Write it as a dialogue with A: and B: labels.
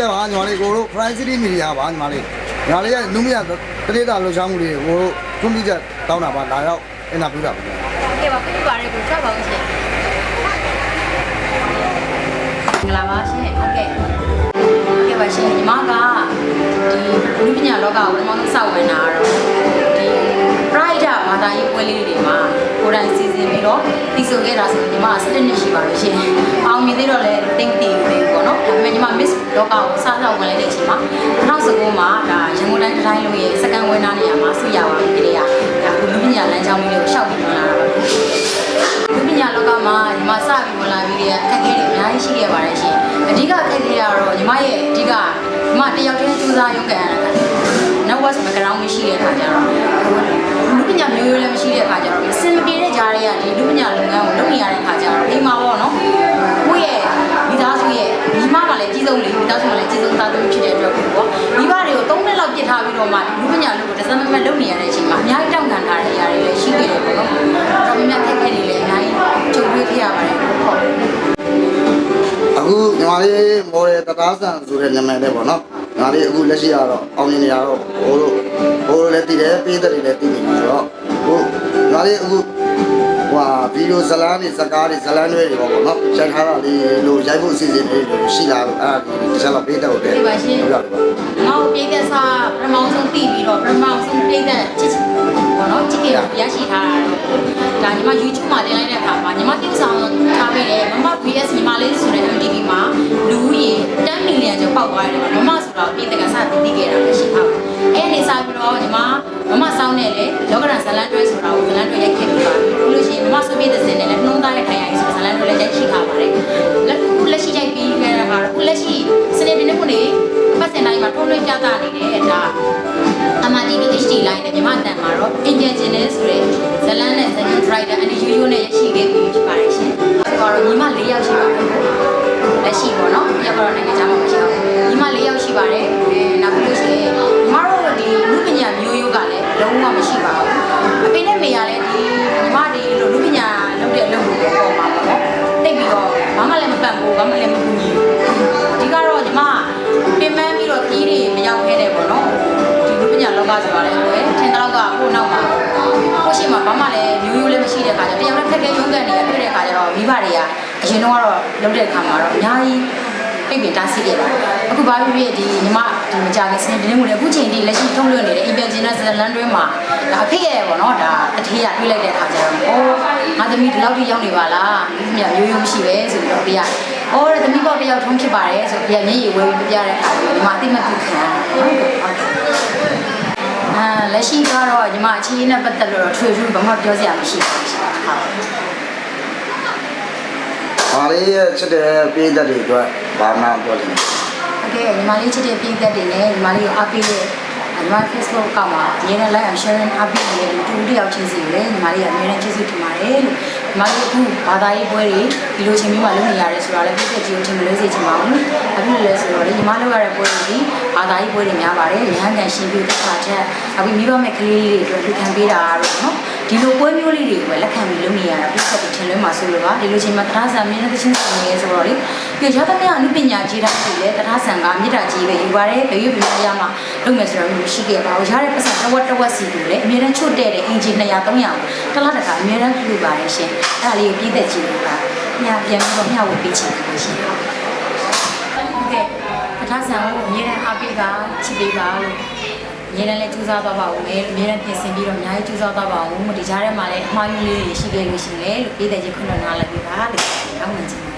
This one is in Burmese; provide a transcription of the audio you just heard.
A: ကဲပါညီမလေးကိုတို့ Prime City Media ပါညီမလေးညီမလေးရဲ့လူမရတတိတာလှူရှားမှုတွေကိုတို့ခွင့်ပြုချက်တောင်းတာပါလာရောက်အင်တာဗျူးတာပါ
B: ကဲပါပြပါရကိုကြောက်ပါဦးရှင်မင်္ဂလာပါရှင်ဟုတ်ကဲ့ဟုတ်ကဲ့ပါရှင်ညီမကဒီလူပညာလောကကိုပထမဆုံးစဝင်တာကတော့ဒီ Pride ဘာသာရေးပွဲလေးတွေမှာကိုယ်တိုင်စီစဉ်ပြီးတော့ တည်ဆိုခဲ့တာဆိုညီမ17နှစ်ရှိပါလို့ရှင်အောင်မြင်သေးတော့လဲတိတ်တည်သေးပေါ့နော်ဒါပေမဲ့ညီမ Miss လောကကိုစဆောက်ဝင်လိုက်တဲ့အချိန်မှာ2019မှာဒါရန်ကုန်တိုင်းတိုင်းလုံးရဲ့စကန်ဝင်းနာနေရာမှာဆုရပါပြီတည်းကဒါအခုလူပညာလမ်းကြောင်းလေးကိုရှောက်ပြီးဝင်လာတာပါလူပညာလောကမှာညီမစပြီးဝင်လာပြီးတဲ့အခက်အခဲတွေအများကြီးရှိခဲ့ပါတယ်ရှင်။အဓိကအခက်အခဲကတော့ညီမရဲ့အဓိကညီမတယောက်တည်းစူးစမ်းရုံးကန်ရတာ။ network မကောင်မရှိတဲ့အခါကျတော့လူပညာမျိုးရိုးလည်းမရှိတဲ့အခါကျတော့မစင်မပြေတဲ့ ကြားတွေကဒီလူပညာလုပ်ငန်းကိုလုပ်နေရတဲ့အခါကျတော့အိမ်မှာပေါ့နော်။ကိုယ့်ရဲ့မိသားစုရဲ့ညီမကလည်းကြီးဆုံးလေမိသားစုကလည်းကြီးဆုံးသားသမီးဖြစ်တဲ့အတွက်ကိုပေါ့မိဘတွေကို၃နှစ်လောက်ပြစ်ထားပြီးတော့မှလူပညာလုပ်ကိုတစ်စက်မမလုပ်နေရတဲ့အချိန်မှာအများကြီးတောင်းခံထားတဲ့နေရာတွေလည်းရှိခဲ့တယ်ပေါ့နော်။ဒါပေမဲ့အခက်အခဲတွေလည်းအများကြီးကြုံတွေ့ခဲ့ရပါတယ်ဟုတ်
A: အခုညီမလေးမော်ဒယ်တသားဆန်ဆိုတဲ့နာမည်နဲ့ပေါ့နော်ညီမလေးအခုလက်ရှိကတော့အောင်မြင်နေရတော့ဘိုးတို့ဘိုးတို့လည်းတည်တယ်ပေးတဲ့တွေလည်းတည်နေပြီဆိုတော့ဟိုညီမလေးအခု ဟွာဗီဒီယိုဇလန်းတွေဇကားတွေဇလန်းတွေတွေပေါ့နော်ချက်ထားတာလေးလို့ရိုက်ဖို့အစီအစဉ်လေးတွေရှိလာလို့အဲ့ဒါဒီတစ်ချက်တော့ပေးတော့တယ်
B: ဒီပါရှင်
A: ဟုတ်ကဲ့ပါ
B: ငါ့ကိုပြိသက်စာပထမဆုံးတည်ပြီးတော့ပထမဆုံးပြိသက်ချစ်ချစ်ဘောနော်ချစ်ကြရရှိထားတာတော့ဒါညီမ YouTube မှာတင်လိုက်တဲ့အခါမှာညီမပြုဆောင်ထားပေးတယ်မမ VS ညီမလေးဆိုတဲ့ MTV မှာလူဦးရေ10 million ကျော်ပေါက်သွားတယ်မမဆိုတော့ပြိသက်ကစပြီးသိခဲ့တာပဲရှိဟုတ်အဲ့ဒီစားပြီးတော့ညီမမမစောင်းနဲ့လေလောကရန်ဇလန်တွဲဆိုတာကိုဇလန်တွဲရိုက်ခဲ့ပြီး ပြည့်တဲ့စင်နဲ့လည်းနှုံးသားတဲ့ခိုင်ရိုင်ဆိုဇလန်တွဲလည်းရိုက်ရှိထားပါတယ်လက်ခုလက်ရှိရိုက်ပြီးခဲ့တာကတော့ခုလက်ရှိစနေဒီနေ့ခုနေပတ်စင်တိုင်းမှာထုံးလွှင့်ပြသနေတဲ့ဒါ MRTV HD line နဲ့မြန်မာတန်မှာတော့ Indian Channel ဆိုတဲ့ဇလန်းနဲ့ဇန် driver အန် ဘူးဘာမှလည်းမကူညီဘူး။ဒီကတော့ညီမပင်ပန်းပြီးတော့ကြီးတွေမရောက်ခဲ့တဲ့ပေါ့နော်။ဒီလူပညာလောကဆိုတာလည်းပဲထင်တော့ကကို့နောက်မှာကို့ရှိမှာဘာမှလည်းမျိုးရိုးလည်းမရှိတဲ့ခါကျတော့တရားနဲ့ခက်ခဲရုန်းကန်နေရတွေ့တဲ့ခါကျတော့မိဘတွေကအရင်တော့ကတော့လုပ်တဲ့ခါမှာတော့အများကြီးပြပင်တားဆီးခဲ့ပါတယ်အခုဘာဖြစ်ဖြစ်ဒီညီမဒီမကြခင်စနေဒီနေ့မို့လဲအခုချိန်ထိလက်ရှိထုတ်လွှင့်နေတဲ့အင်ပြန်ဂျင်နဲ့ဇလန်တွဲမှာဒါအဖေရဲ့ပေါ့နော်ဒါတထေးရတွေးလိုက်တဲ့ခါကျတော့အိုးငါသမီးဒီလောက်ထိရောက်နေပါလားဒီမြမျိုးရိုးမရှိပဲဆိုပြီးတော့ပြ ဩတဲ့သမီးပေါက်တစ်ယောက်ထုံးဖြစ်ပါတယ်ဆိုပြီးမျက်ရည်ဝဲပြီးပြပြတဲ့အခါကျညီမအသိမှတ်ပြုခံရတယ်ဟုတ်ကဲ့အာလက်ရှိကတော့ညီမအခြေအနေနဲ့ပတ်သက်လို့ထွေထွေဘာမှပြောစရာမရှိဘူးဟုတ်
A: ပါလေရဲ့ချစ်တဲ့ပြည်သက်တွေအတွက်ဘာမှပြောချင်တယ်။
B: ဟုတ်ကဲ့ညီမလေးချစ်တဲ့ပြည်သက်တွေနဲ့ညီမလေးကိုအားပေးတဲ့ ညီမ Facebook ကမှာအရင်က like and share အားပေးနေတဲ့တူတယောက်ချင်းစီကိုလည်းညီမလေးကအများနဲ့ကျေးဇူးတင်ပါတယ်လို့ညီမလေးအခုဘာသာရေးပွဲတွေဒီလိုချိန်မျိုးမှာလုပ်နေရတယ်ဆိုတာလည်းပြည်သက်ကြီးကိုထင်မလို့စေချင်ပါဘူး။ဘာဖြစ်လို့လဲဆိုတော့လေညီမလုပ်ရတဲ့ပွဲတွေဘာသာရေးပွဲတွေများပါတယ်။ရဟန်းကန်ရှင်ပြုတစ်ခါတည်းအခုမိဘမဲ့ကလေးလေးတွေအတွက်လူခံပေးတာတော့နော် ဒီလိုပွဲမျိုးလေးတွေကိုပဲလက်ခံပြီးလုပ်နေရတာပြည်သက်တွေထင်လွဲမှာဆိုလို့ပါဒီလိုချိန်မှာတရားစာမင်းနဲ့တချင်းစီနေဆိုတော့လေဒီရသမျှအနုပညာကြီးတာတွေလည်းတရားဆန်ကမြေတာကြီးပဲယူပါတယ်ဘယ်ရွေးပြရမှာလုပ်မယ်ဆိုတော့မရှိခဲ့ပါဘူးရတဲ့ပတ်စံတစ်ဝက်တစ်ဝက်စီကိုလည်းအမြဲတမ်းချွတ်တဲ့တဲ့အင်ဂျင်200 300တစ်လားတစ်ခါအမြဲတမ်းပြုလုပ်ပါတယ်ရှင်အဲ့ဒါလေးကိုပြည်သက်ကြည့်လို့ပါညပြန်ပြီးတော့မျှဝေပေးချင်တယ်ရှင်ဟုတ်ကဲ့တရားဆန်ကိုအမြဲတမ်းအားပေးပါချစ်ပေးပါလို့ အများနဲ့လည်းကြိုးစားသွားပါဦးမယ်အများနဲ့ပြင်ဆင်ပြီးတော့အများကြီးကြိုးစားသွားပါဦးဒီကြားထဲမှာလည်းအမှားယွင်းလေးတွေရှိခဲ့လို့ရှိရင်လည်းပြည်သက်ကြီးခွင့်လွှတ်နားလိုက်ပေးပါလို့တောင်းပန်ချင်ပါ